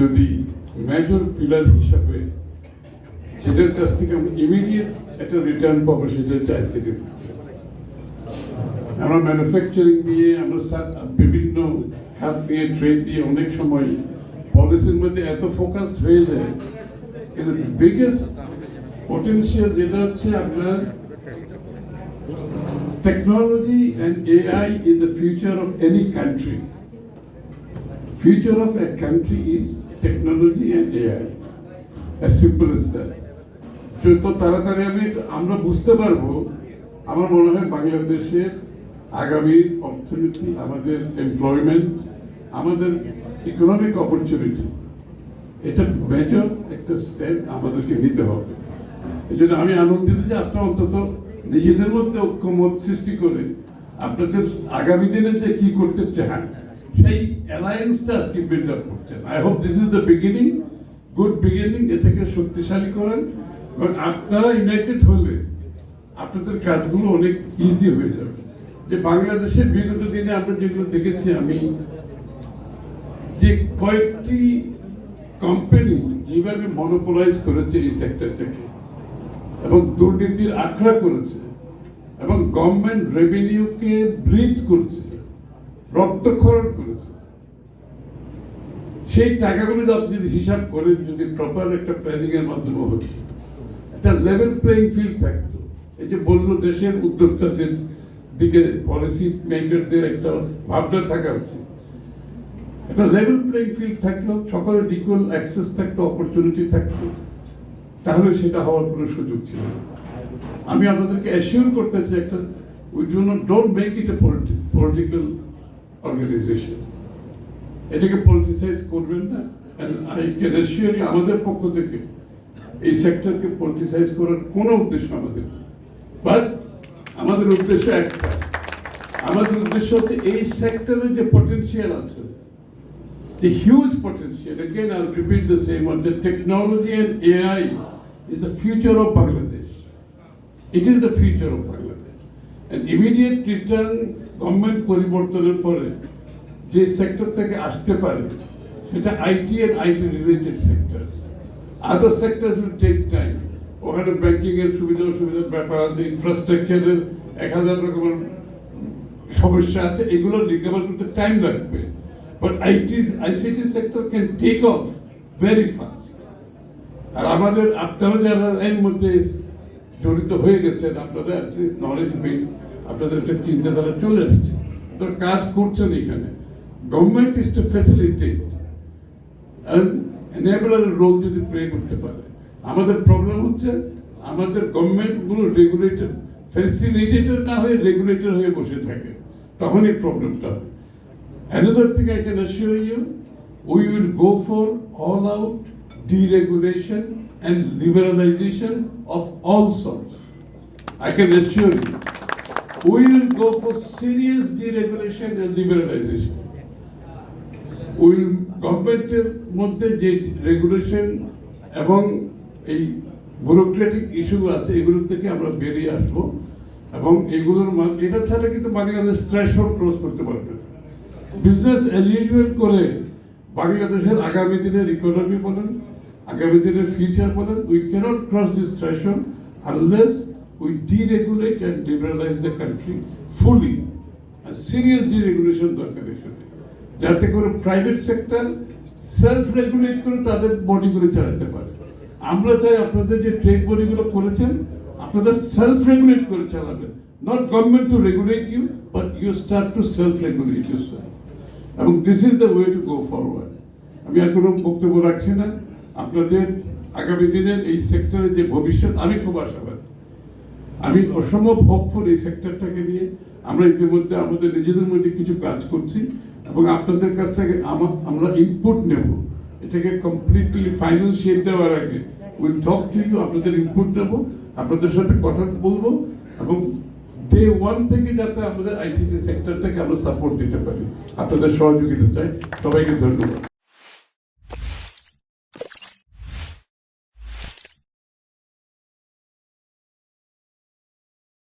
যদি major pillar হিসাবে যেটার কাছ থেকে আমরা ইমিডিয়েট একটা রিটার্ন পাবো, সেটা আইসিটি আমরা ম্যানুফ্যাকচারিং দিয়ে, আমরা বিভিন্ন খাত দিয়ে ট্রেড দিয়ে অনেক সময় পলিসির মধ্যে এত ফোকাসড হয়ে যায়, কিন্তু বিগেস্ট পটেনশিয়াল যেটা হচ্ছে আপনার technology and AI is the future of any country future of a country is technology and AI. As simple as that. যত তাড়াতাড়ি আমি আমরা বুঝতে পারব, আমার মনে হয় বাংলাদেশের আগামী অর্থনীতি, আমাদের এমপ্লয়মেন্ট আমাদের ইকোনমিক অপরচুনিটি এটা মেজর একটা স্টেপ আমাদেরকে নিতে হবে এই জন্য আমি আনন্দিত যে আপনারা অন্তত নিজেদের মধ্যে ঐক্যমত সৃষ্টি করে আপনাদের আগামী দিনে যে কি করতে চান সেই অ্যালায়েন্সটা আজকে বিল্ড আপ করছেন I hope this is the beginning good beginning এটাকে শক্তিশালী করেন। এবং আপনারা ইউনাইটেড হলে আপনাদের কাজগুলো অনেক ইজি হয়ে যাবে। যে বাংলাদেশের বিগত দিনে আমরা যেগুলো দেখেছি, আমি যে কয়েকটি কোম্পানি যেভাবে মনোপোলাইজ করেছে এই সেক্টরটাকে এবং দুর্নীতির আখড়া করেছে এবং গভর্নমেন্ট রেভিনিউকে ব্লিড করছে, রক্তক্ষরণ করেছে। সেই টাকাগুলো আপনি যদি হিসাব করেন, যদি প্রপার একটা প্ল্যানিং এর মাধ্যমে হতো, একটা লেভেল প্লেইং ফিল্ড থাকতো। এই যে বলল দেশের উদ্যোক্তাদের দিকে পলিসি মেকারদের একটা ভাবনা থাকা উচিত। একটা লেভেল প্লেইং ফিল্ড থাকল, সকলের ইকুয়াল অ্যাক্সেস থাকতো অপরচুনিটি থাকতো। তাহলে সেটা হওয়ার কোনো সুযোগ ছিল আমি আপনাদেরকে অ্যাসিওর করতে চাই একটা do not don't make it a political organization এটাকে পলিটিসাইজ করবেন না। এই সেক্টরকে পলিটিসাইজ উদ্দেশ্য আমাদের যে huge potential again R repeat the same on the is the of Bangladesh it is the future of Bangladesh and immediate return government পরিবর্তনের পরে যে সেক্টর থেকে আসতে পারে, সেটা IT and IT related sector other sector will take time ওখানে banking এর সুবিধা অসুবিধার ব্যাপার আছে ইনফ্রাস্ট্রাকচারের এক হাজার রকমের সমস্যা আছে, এগুলো রিকভার করতে টাইম লাগবে। But IT ICT sector can take off very fast আর আমাদের, আপনারা যারা এর মধ্যে জড়িত হয়ে গেছেন, আপনাদের নলেজ বেস আপনাদের একটা চিন্তাধারা চলে আসছে। কাজ করছেন এখানে। Government is to facilitate enabler role যদি প্লে করতে পারে আমাদের প্রবলেম হচ্ছে আমাদের গভর্নমেন্টগুলো রেগুলেটর ফ্যাসিলিটেটর না হয়ে রেগুলেটর হয়ে বসে থাকে তখনই প্রবলেমটা হয় Another thing I can assure you, we will go for all out deregulation and liberalization of all sorts. I can assure you. We will go for serious deregulation and liberalization. Will গভর্নমেন্টের মধ্যে যে regulation এবং এই bureaucratic issue আছে এগুলোর থেকে আমরা বেরিয়ে আসব এবং এগুলোর এটা ছাড়া কিন্তু বাংলাদেশ থ্রেশহোল্ড ক্রস করতে পারবে বিজনেস অ্যাজ ইউজুয়াল করে বাংলাদেশের আগামী দিনের ইকোনমি বলেন, আগামী দিনের ফিউচার বলেন we can't cross this threshold unless we deregulate and liberalize the country fully R serious deregulation দরকার এখানে। যাতে করে প্রাইভেট সেক্টর সেলফ রেগুলেট করে তাদের বডিগুলো চালাতে পারে। আমরা চাই আপনাদের যে ট্রেড বডিগুলো করেছেন, আপনারা সেলফ রেগুলেট করে চালাবেন। Not government to regulate you but you start to self regulate you এবং this is the way to go forward আমি আর কোনো বক্তব্য রাখছি না। আপনাদের আগামী দিনের এই সেক্টরের যে ভবিষ্যৎ, আমি খুব আশাবাদী। আমি অসম্ভব হোপফুল এই সেক্টরটাকে নিয়ে। আমরা ইতিমধ্যে আমাদের নিজেদের মধ্যে কিছু কাজ করছি। এবং আপনাদের কাছ থেকে আমা- আমরা ইনপুট নেব। এটাকে কমপ্লিটলি ফাইনাল শেপ দেওয়ার আগে উইল টক টু ইউ আপনাদের ইনপুট নেব, আপনাদের সাথে কথা বলব, এবং ডে ওয়ান থেকে যাতে আমাদের আইসিটি সেক্টরটাকে আমরা সাপোর্ট দিতে পারি। আপনাদের সহযোগিতা চাই। সবাইকে ধন্যবাদ।